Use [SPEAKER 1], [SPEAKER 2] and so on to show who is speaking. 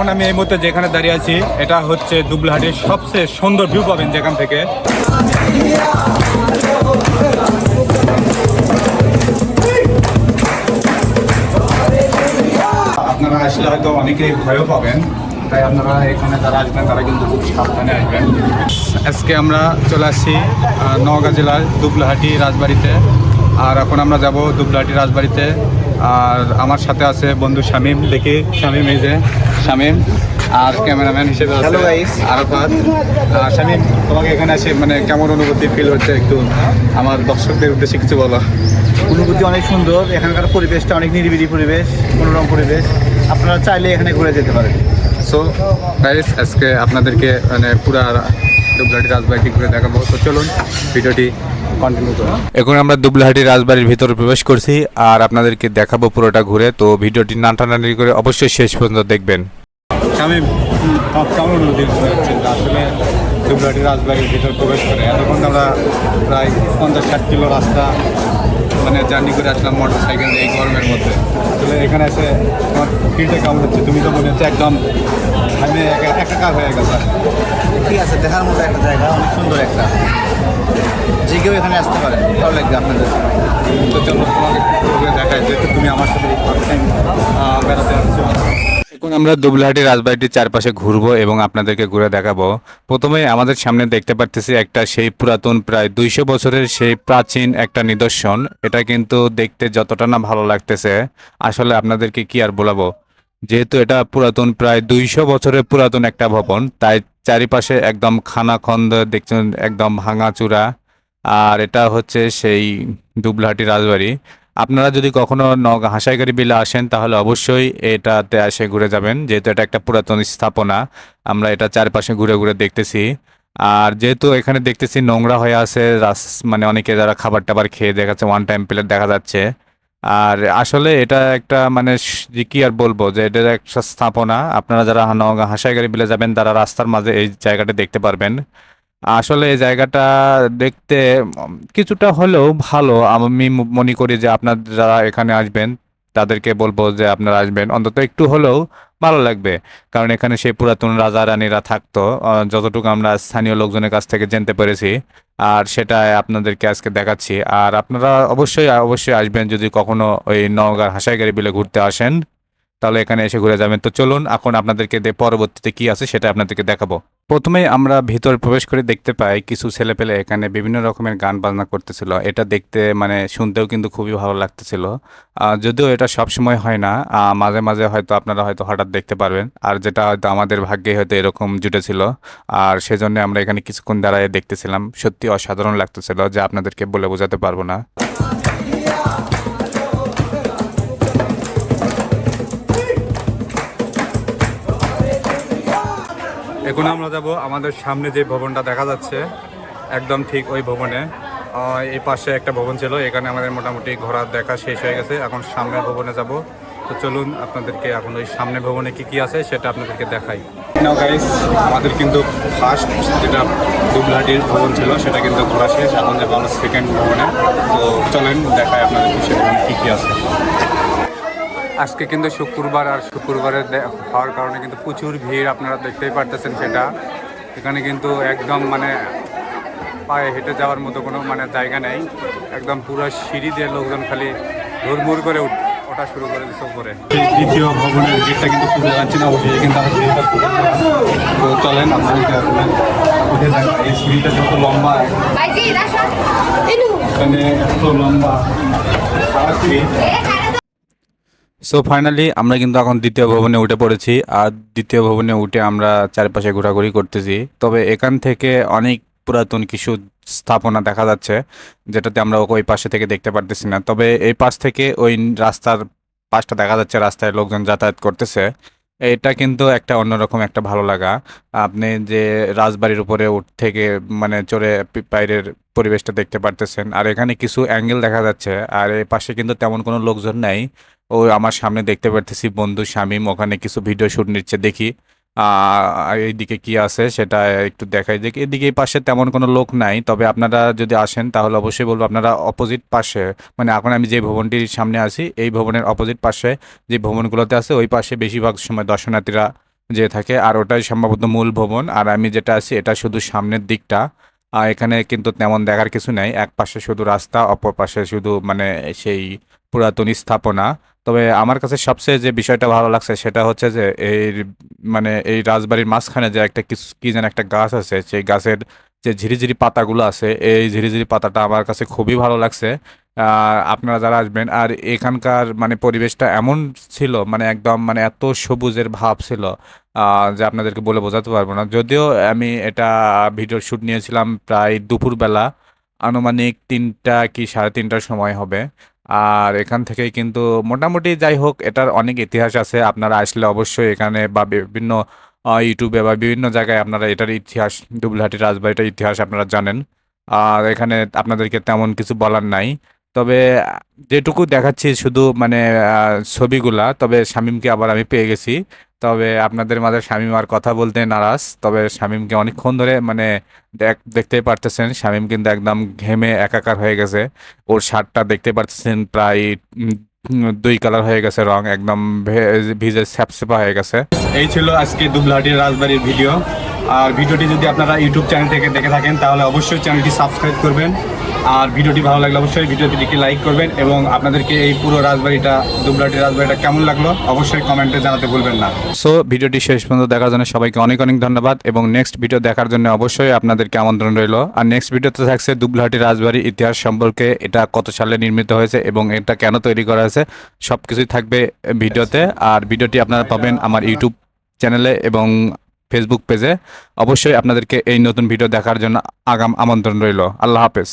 [SPEAKER 1] এখন আমি এই মুহূর্তে যেখানে দাঁড়িয়ে আছি, এটা হচ্ছে দুবলাহাটির সবচেয়ে সুন্দর ভিউ পাবেন যেখান থেকে। আপনারা আসলে হয়তো অনেকেই ভয়ও পাবেন, তাই আপনারা এখানে যারা আসবেন, তারা কিন্তু খুব সাবধানে আসবেন। আজকে আমরা চলে আসছি নওগাঁ জেলার দুবলাহাটি রাজবাড়িতে। আর এখন আমরা যাব দুবলাহাটি রাজবাড়িতে। আর আমার সাথে আছে বন্ধু শামীম দেখি শামীম এই যে শামীম আর ক্যামেরাম্যান হিসেবে আছে
[SPEAKER 2] guys.
[SPEAKER 1] আর শামীম তোমাকে এখানে আসে মানে কেমন অনুভূতি ফিল হচ্ছে একটু আমার দর্শকদের উদ্দেশ্যে কিছু বলো?
[SPEAKER 2] অনুভূতি অনেক সুন্দর। এখানকার পরিবেশটা অনেক নিরিবিলি পরিবেশ মনোরম পরিবেশ। আপনারা চাইলে এখানে ঘুরে যেতে পারেন।
[SPEAKER 1] সো গাইস আজকে আপনাদেরকে মানে পুরা দুবলাহাটি রাজবাড়িটি ঘুরে দেখাবো। তো চলুন ভিডিওটি কন্টিনিউ করুন এখন আমরা দুবলাহাটি রাজবাড়ির ভিতরে প্রবেশ করছি আর আপনাদেরকে দেখাবো পুরোটা ঘুরে। তো ভিডিওটি নাটানাটি করে অবশ্যই শেষ পর্যন্ত দেখবেন। কেমন অনুভূতি আসলে দুবলাহাটি রাজবাড়ির ভিতর প্রবেশ করে। এতক্ষণ আমরা প্রায় পঞ্চাশ ষাট কিলো রাস্তা মানে জার্নি করে আসলাম মোটর সাইকেল এই গরমের মধ্যে। আসলে এখানে এসে আমার ফিলটা কেমন হচ্ছে? তুমি তো মনে হচ্ছে একদম আমি একাকার হয়ে গেছে।
[SPEAKER 2] ঠিক আছে দেখার মতো একটা জায়গা অনেক সুন্দর একটা। যে কেউ এখানে আসতে পারেন ভালো লাগবে আপনাদের।
[SPEAKER 1] তো চলো তোমাকে দেখায় তুমি আমার সাথে এখন আমরা দুবলাহাটি রাজবাড়িটির চারপাশে ঘুরবো এবং আপনাদেরকে ঘুরে দেখাবো। প্রথমে আমাদের সামনে দেখতে পারতেছি একটা সেই পুরাতন, প্রায় দুইশো বছরের সেই প্রাচীন একটা নিদর্শন। এটা কিন্তু দেখতে যতটা না ভালো লাগতেছে, আসলে আপনাদেরকে কি আর বলাবো? যেহেতু এটা পুরাতন, প্রায় দুইশো বছরের পুরাতন একটা ভবন, তাই চারিপাশে একদম খানাখন্দ, দেখছেন, একদম ভাঙাচুরা। আর এটা হচ্ছে সেই দুবলাহাটি রাজবাড়ি। আপনারা যদি কখনো নওগাঁ হাসাইগাড়ি বিলে আসেন, তাহলে অবশ্যই এটাতে এসে ঘুরে যাবেন। যেহেতু এটা একটা পুরাতন স্থাপনা, আমরা এটা চারপাশে ঘুরে ঘুরে দেখতেছি। আর যেহেতু এখানে দেখতেছি নোংরা হয়ে আছে মানে অনেকে যারা খাবার টাবার খেয়ে দেখাচ্ছে ওয়ান টাইম প্লেট দেখা যাচ্ছে। আর আসলে এটা একটা মানে কি আর বলব, যে এটা একটা স্থাপনা। আপনারা যারা নওগাঁ হাসাইগাড়ি বিলে যাবেন, তারা রাস্তার মাঝে এই জায়গাটা দেখতে পারবেন। আসলে এই জায়গাটা দেখতে কিছুটা হলেও ভালো। আমি মনে করি যে আপনার যারা এখানে আসবেন, তাদেরকে বলব যে আপনারা আসবেন। অন্তত একটু হলেও ভালো লাগবে। কারণ এখানে সেই পুরাতন রাজা রানীরা থাকতো যতটুকু আমরা স্থানীয় লোকজনের কাছ থেকে জানতে পেরেছি। আর সেটা আপনাদেরকে আজকে দেখাচ্ছি। আর আপনারা অবশ্যই অবশ্যই আসবেন যদি কখনো ওই নওগাঁর হাসাইগাড়ি বিলে ঘুরতে আসেন। তাহলে এখানে এসে ঘুরে যাবেন। তো চলুন এখন আপনাদেরকে পরবর্তীতে কি আছে সেটা আপনাদেরকে দেখাবো। প্রথমেই আমরা ভিতরে প্রবেশ করে দেখতে পাই কিছু ছেলেপেলে এখানে বিভিন্ন রকমের গান বাজনা করতেছিল। এটা দেখতে মানে শুনতেও কিন্তু খুবই ভালো লাগতেছিল। যদিও এটা সব সময় হয় না মাঝে মাঝে হয়তো আপনারা হয়তো হঠাৎ দেখতে পারবেন। আর যেটা হয়তো আমাদের ভাগ্যে হয়তো এরকম জুটেছিল। আর সেজন্য আমরা এখানে কিছুক্ষণ দাঁড়ায় দেখতেছিলাম। সত্যি অসাধারণ লাগতেছিল যে আপনাদেরকে বলে বোঝাতে পারব না। এখন আমরা যাব, আমাদের সামনে যে ভবনটা দেখা যাচ্ছে, একদম ঠিক ওই ভবনে। এই পাশে একটা ভবন ছিল, এখানে আমাদের মোটামুটি ঘোরার দেখা শেষ হয়ে গেছে, এখন সামনের ভবনে যাব। তো চলুন, আপনাদেরকে এখন ওই সামনে ভবনে কি কি আছে সেটা আপনাদেরকে দেখাই। গাইস আমাদের কিন্তু ফার্স্ট যেটা দুবলাহাটির ভবন ছিল, সেটা কিন্তু ঘোরা শেষ, এখন যাব আমরা সেকেন্ড ভবনে। তো চলেন, দেখাই আপনাদের সে ভবনে কি কি আছে। আজকে কিন্তু শুক্রবার আর শুক্রবারে দে- হওয়ার কারণে কিন্তু প্রচুর ভিড় আপনারা দেখতেই পারতেছেন সেটা। এখানে কিন্তু একদম মানে পায়ে হেঁটে যাওয়ার মতো কোনো মানে জায়গা নেই। একদম পুরো সিঁড়ি দিয়ে লোকজন খালি হুড়মুড় করে উঠ- ওঠা শুরু করে দিচ্ছে উপরে। দ্বিতীয় ভবনের গেটটা কিন্তু খুঁজে যাচ্ছি না অবশ্যই কিন্তু। তো চলেন আপনাদেরকে উঠে যান এই সিঁড়িটা যত লম্বা. এখানে এত লম্বা। সো ফাইনালি আমরা কিন্তু এখন দ্বিতীয় ভবনে উঠে পড়েছি। আর দ্বিতীয় ভবনে উঠে আমরা চারপাশে ঘোরাঘুরি করতেছি। তবে এখান থেকে অনেক পুরাতন কিছু স্থাপনা দেখা যাচ্ছে, যেটাতে আমরা ওই পাশে থেকে দেখতে পারতেছি না। তবে এই পাশ থেকে ওই রাস্তার পাশটা দেখা যাচ্ছে, রাস্তায় লোকজন যাতায়াত করতেছে। এটা কিন্তু একটা অন্যরকম একটা ভালো লাগা। আপনি যে রাজবাড়ির উপরে উঠ থেকে মানে চড়ে বাইরের পরিবেশটা দেখতে পারতেছেন। আর এখানে কিছু অ্যাঙ্গেল দেখা যাচ্ছে। আর এই পাশে কিন্তু তেমন কোনো লোকজন নেই। ও আমার সামনে দেখতে পারতেছি বন্ধু শামীম, ওখানে কিছু ভিডিও শুট নিচ্ছে, দেখি। এইদিকে কি আছে সেটা একটু দেখাই দেখি এদিকে এই পাশে তেমন কোনো লোক নাই, তবে আপনারা যদি আসেন তাহলে অবশ্যই বলব আপনারা অপোজিট পাশে মানে এখন আমি যে ভবনটির সামনে আছি, এই ভবনের অপোজিট পাশে যে ভবনগুলোতে আছে, ওই পাশে বেশিরভাগ সময় দর্শনার্থীরা যে থাকে, আর ওটাই সম্ভবত মূল ভবন। আর আমি যেটা আছি, এটা শুধু সামনের দিকটা। আর এখানে কিন্তু তেমন দেখার কিছু নেই, এক পাশে শুধু রাস্তা, অপর পাশে শুধু মানে সেই পুরাতন স্থাপনা। তবে আমার কাছে সবচেয়ে যে বিষয়টা ভালো লাগছে সেটা হচ্ছে যে এই মানে এই রাজবাড়ির মাঝখানে যে একটা কি যেন একটা গাছ আছে, সেই গাছের যে ঝিরিঝিরি পাতাগুলো আছে, এই ঝিরিঝিরি পাতাটা আমার কাছে খুবই ভালো লাগছে। আপনারা যারা আসবেন, আর এখানকার মানে পরিবেশটা এমন ছিল মানে একদম মানে এত সবুজের ভাব ছিল যে আপনাদেরকে বলে বোঝাতে পারব না। যদিও আমি এটা ভিডিও শ্যুট নিয়েছিলাম প্রায় দুপুরবেলা, আনুমানিক তিনটা কি সাড়ে তিনটার সময় হবে। আর এখান থেকেই কিন্তু মোটামুটি যাই হোক, এটার অনেক ইতিহাস আছে। আপনারা আসলে অবশ্যই এখানে বা বিভিন্ন ইউটিউবে বা বিভিন্ন জায়গায় আপনারা এটার ইতিহাস ডুবলহাটি রাজবাড়িটার ইতিহাস আপনারা জানেন। আর এখানে আপনাদেরকে তেমন কিছু বলার নাই। তবে, যেটুকু দেখাচ্ছি শুধু মানে ছবিগুলা, তবে শামীমকে আবার আমি পেয়ে গেছি। তবে আপনাদের মাঝে শামীম আর কথা বলতে নারাজ। তবে শামীমকে অনেকক্ষণ ধরে মানে দেখ, দেখতেই পারতেছেন, শামীম কিন্তু একদম ঘেমে একাকার হয়ে গেছে। ওর শার্টটা দেখতে পারতেছেন প্রায় দুই কালার হয়ে গেছে রং, একদম ভিজে স্যাপসেপা হয়ে গেছে। এই ছিল আজকে দুবলাহাটির রাজবাড়ির ভিডিও। আর ভিডিওটি যদি আপনারা ইউটিউব চ্যানেল থেকে দেখে থাকেন, তাহলে অবশ্যই চ্যানেলটি সাবস্ক্রাইব করবেন। আর ভিডিওটি ভালো লাগলে অবশ্যই ভিডিওটি একটি লাইক করবেন এবং আপনাদেরকে এই পুরো রাজবাড়িটা, দুবলাটি রাজবাড়িটা কেমন লাগল অবশ্যই কমেন্টে জানাতে ভুলবেন না। সো ভিডিওটি শেষ পর্যন্ত দেখার জন্য সবাইকে অনেক অনেক ধন্যবাদ এবং নেক্সট ভিডিও দেখার জন্য অবশ্যই আপনাদেরকে আমন্ত্রণ রইল। আর নেক্সট ভিডিওতে থাকছে দুবলাহাটি রাজবাড়ির ইতিহাস সম্পর্কে, এটা কত সালে নির্মিত হয়েছে এবং এটা কেন তৈরি করা হয়েছে সব কিছুই থাকবে ভিডিওতে। আর ভিডিওটি আপনারা পাবেন আমার ইউটিউব চ্যানেলে এবং ফেসবুক পেজে অবশ্যই আপনাদেরকে এই নতুন ভিডিও দেখার জন্য আগাম আমন্ত্রণ রইল। আল্লাহ হাফেজ।